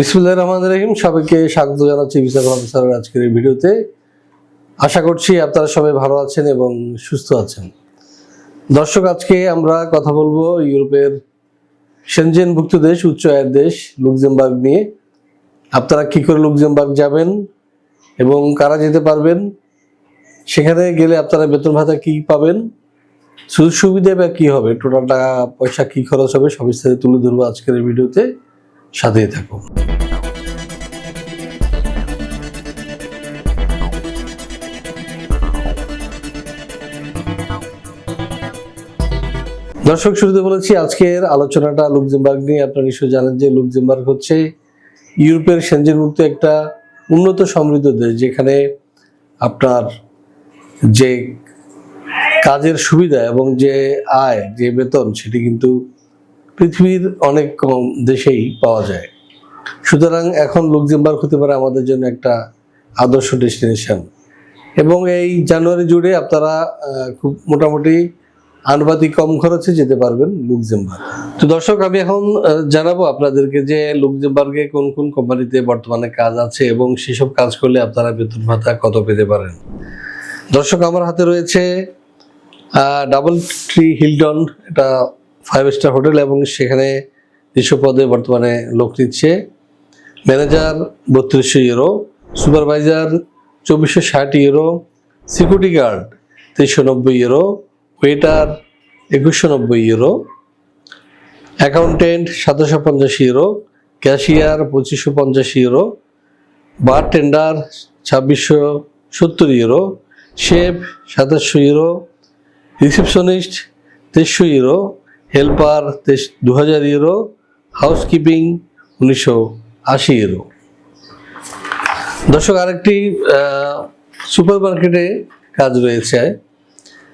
বিসমুল্লাহ রহমান রহিম। সবাইকে স্বাগত জানাচ্ছি বিচার প্রফেসরের আজকের এই ভিডিওতে। আশা করছি আপনারা সবাই ভালো আছেন এবং সুস্থ আছেন। দর্শক, আজকে আমরা কথা বলব ইউরোপের সেনজেনভুক্ত দেশ, উচ্চ আয়ের দেশ, লুক্সেমবার্গ নিয়ে। আপনারা কি করে লুক্সেমবার্গ যাবেন এবং কারা যেতে পারবেন? সেখানে গেলে আপনারা বেতন ভাতা কি পাবেন? সুযোগ সুবিধা বা কী হবে? টোটাল টাকা পয়সা কি খরচ হবে? সবিস্তারে তুলে ধরবো আজকের এই ভিডিওতে। সাথেই থাকুন। দর্শক, শুরুতে বলেছি আজকের আলোচনাটা লুকজেমবার্গ নিয়ে। আপনারা নিশ্চয়ই জানেন যে লুকজেমবার্গ হচ্ছে ইউরোপের সেঞ্জেনমুক্ত একটা উন্নত সমৃদ্ধ দেশ, যেখানে আপনার যে কাজের সুবিধা এবং যে আয়, যে বেতন, সেটি কিন্তু পৃথিবীর অনেক কম দেশেই পাওয়া যায়। সুতরাং এখন লুক্সেমবার্গ হতে পারে আমাদের জন্য একটা আদর্শ ডেস্টিনেশন। এবং এই জানুয়ারি জুড়ে আপনারা খুব মোটামুটি আনুপাতিক কম খরচে যেতে পারবেন লুক্সেমবার্গ। তো দর্শক, আমি এখন জানাব আপনাদেরকে যে লুকজেমবার্গে কোন কোন কোম্পানিতে বর্তমানে কাজ আছে এবং সেসব কাজ করলে আপনারা বেতন ভাতা কত পেতে পারেন। দর্শক, আমার হাতে রয়েছে ডাবল ট্রি হিলটন, এটা ফাইভ স্টার হোটেল এবং সেখানে যেসব পদে বর্তমানে লোক নিচ্ছে। ম্যানেজার বত্রিশশো ইউরো, সুপারভাইজার চব্বিশশো ষাট ইউরো, সিকিউরিটি গার্ড তেইশশো নব্বই ইউরো ওয়েটার একুশশো নব্বই ইউরো অ্যাকাউন্টেন্ট সাতশো পঞ্চাশ ইউরো ক্যাশিয়ার পঁচিশশো পঞ্চাশ ইউরো বার টেন্ডার ছাব্বিশশো সত্তর ইউরো শেফ সাতাশশো ইউরো রিসেপশনিস্ট তেইশশো ইউরো হেল্পার তেইশ দু হাজার ইউরো হাউসকিপিং উনিশশো আশি ইউরো দর্শক, আরেকটি সুপার মার্কেটে কাজ রয়েছে।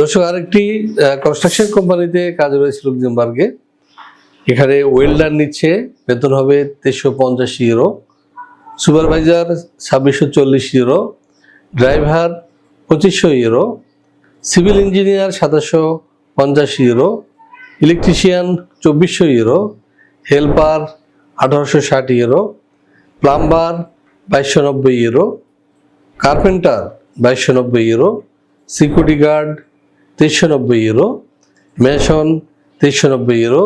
দর্শক, আরেকটি কনস্ট্রাকশন কোম্পানিতে কাজ রয়েছে লুক্সেমবার্গে। এখানে ওয়েল্ডার নিচ্ছে, বেতন হবে তেইশশো পঞ্চাশ ইউরো সুপারভাইজার ছাব্বিশশো চল্লিশ ইউরো ড্রাইভার পঁচিশশো ইউরো সিভিল ইঞ্জিনিয়ার সাতাশশো পঞ্চাশ ইউরো ইলেকট্রিশিয়ান চব্বিশশো ইউরো হেল্পার আঠারোশো ষাট ইউরো প্লাম্বার বাইশশো নব্বই ইউরো কার্পেন্টার বাইশশো নব্বই ইউরো সিকিউরিটি গার্ড তেইশশো নব্বই ইউরো মেশন তেইশশো নব্বই ইউরো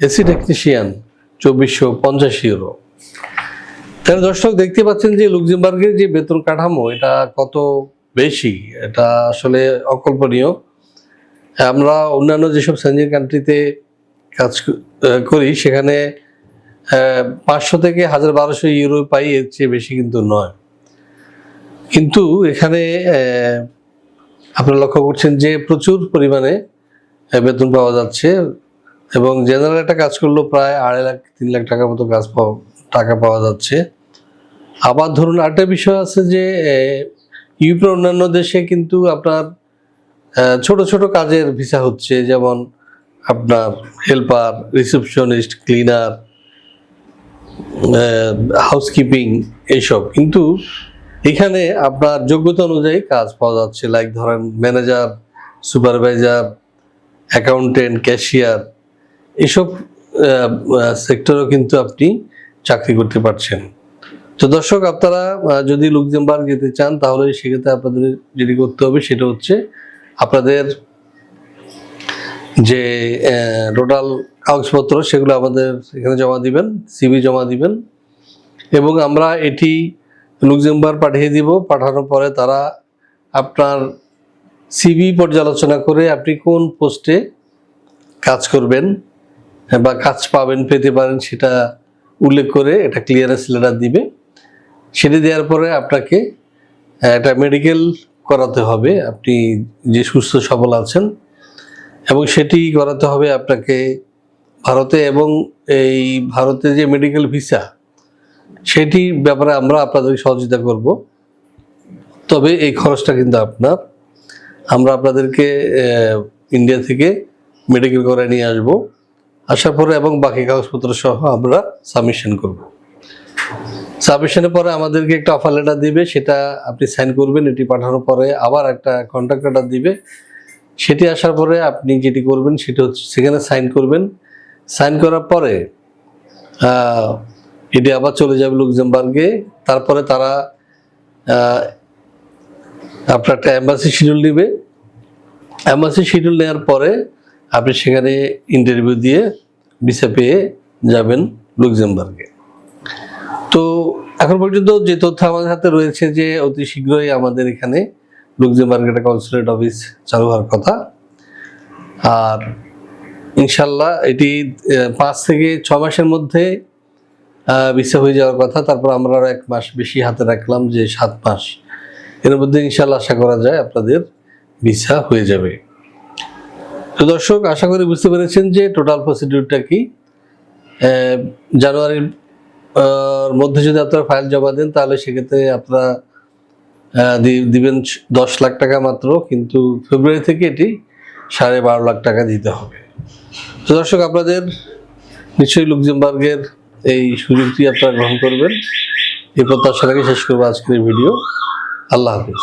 এসি টেকনিশিয়ান চব্বিশশো পঞ্চাশ ইউরো তাহলে দর্শক দেখতে পাচ্ছেন যে লুক্সেমবার্গের যে বেতন কাঠামো, এটা কত বেশি? এটা আসলে অকল্পনীয়। আমরা অন্যান্য যেসব সেঞ্জিন কান্ট্রিতে কাজ করি, সেখানে পাঁচশো থেকে হাজার বারোশো ইউরো পাই, এর চেয়ে বেশি কিন্তু নয়। কিন্তু এখানে আপনারা লক্ষ্য করছেন যে প্রচুর পরিমাণে বেতন পাওয়া যাচ্ছে এবং জেনারেল একটা কাজ করলেও প্রায় আড়াই লাখ, তিন লাখ টাকার মতো কাজ পাওয়া, টাকা পাওয়া যাচ্ছে। আবার ধরুন আরেকটা বিষয় আছে যে ইউরোপের অন্যান্য দেশে কিন্তু আপনার ছোট ছোট কাজের ভিসা হচ্ছে, যেমন আপনার হেল্পার রিসেপশনিস্ট ক্লিনার হাউসকিপিং এইসব। কিন্তু এখানে আপনার যোগ্যতা অনুযায়ী কাজ পাওয়া যাচ্ছে। লাইক ধরেন ম্যানেজার সুপারভাইজার অ্যাকাউন্টেন্ট ক্যাশিয়ার এসব সেক্টরও কিন্তু আপনি চাকরি করতে পারছেন। তো দর্শক, আপনারা যদি লুক্সেমবার্গ যেতে চান, তাহলে সেক্ষেত্রে আপনাদের যেটি করতে হবে সেটা হচ্ছে আপনাদের যে টোটাল কাগজপত্র, সেগুলো আমাদের এখানে জমা দিবেন সিবি জমা দিবেন। এবং আমরা এটি লুক্সেমবার্গ পাঠিয়ে দিব। পাঠানোর পরে তারা আপনার সিবি পর্যালোচনা করে আপনি কোন পোস্টে কাজ করবেন বা কাজ পাবেন, পেতে পারেন সেটা উল্লেখ করে এটা ক্লিয়ারেন্স লেটার দিবে। সেটি দেওয়ার পরে আপনাকে একটা মেডিকেল করাতে হবে। আপনি যে সুস্থ সবল আছেন এবং সেটি করাতে হবে আপনাকে ভারতে এবং এই ভারতে যে মেডিকেল ভিসা সেটি ব্যাপারে আমরা আপনাদের সহযোগিতা করব। তবে এই খরচটা কিন্তু আপনার। আমরা আপনাদেরকে ইন্ডিয়া থেকে মেডিকেল করে নিয়ে আসব। আসার পরে এবং বাকি কাগজপত্র সহ আমরা সাবমিশন করব। সাবমিশনের পরে আমাদেরকে একটা অফার লেটার দিবে, সেটা আপনি সাইন করবেন, এটি পাঠানোর পরে আবার একটা কন্ট্যাক্ট লেটার দিবে। সেটি আসার পরে আপনি যেটি করবেন, সেটা হচ্ছে সেখানে সাইন করবেন। সাইন করার পরে এটি আবার চলে যাবে লুক্সেমবার্গে। তারপরে তারা আপনার একটা অ্যাম্বাসি শিডিউল নেবে। অ্যাম্বাসি শিডিউল নেওয়ার পরে আপনি সেখানে ইন্টারভিউ দিয়ে ভিসা পেয়ে যাবেন লুক্সেমবার্গে। তো এখন পর্যন্ত যে তথ্য আমাদের হাতে রয়েছে যে অতি শীঘ্রই আমাদের এখানে লুক্সেমবার্গে একটা কনসুলেট অফিস চালু হওয়ার কথা। আর ইনশাল্লাহ এটি পাঁচ থেকে ছ মাসের মধ্যে ভিসা হয়ে যাওয়ার কথা। তারপর আমরা এক মাস বেশি হাতে রাখলাম যে সাত মাস। এর মধ্যে ইনশাল্লাহ আশা করা যায় আপনাদের ভিসা হয়ে যাবে। তো দর্শক, আশা করি বুঝতে পেরেছেন যে টোটাল প্রসিডিউরটা কি। জানুয়ারির মধ্যে যদি আপনারা ফাইল জমা দেন, তাহলে সেক্ষেত্রে আপনারা দিবেন দশ লাখ টাকা মাত্র। কিন্তু ফেব্রুয়ারি থেকে এটি সাড়ে বারো লাখ টাকা দিতে হবে। তো দর্শক, আপনাদের নিশ্চয়ই লুক্সেমবার্গের এই সুযোগটি আপনারা গ্রহণ করবেন। এই প্রত্যাশা রেখে শেষ করব আজকের ভিডিও। আল্লাহ হাফিজ।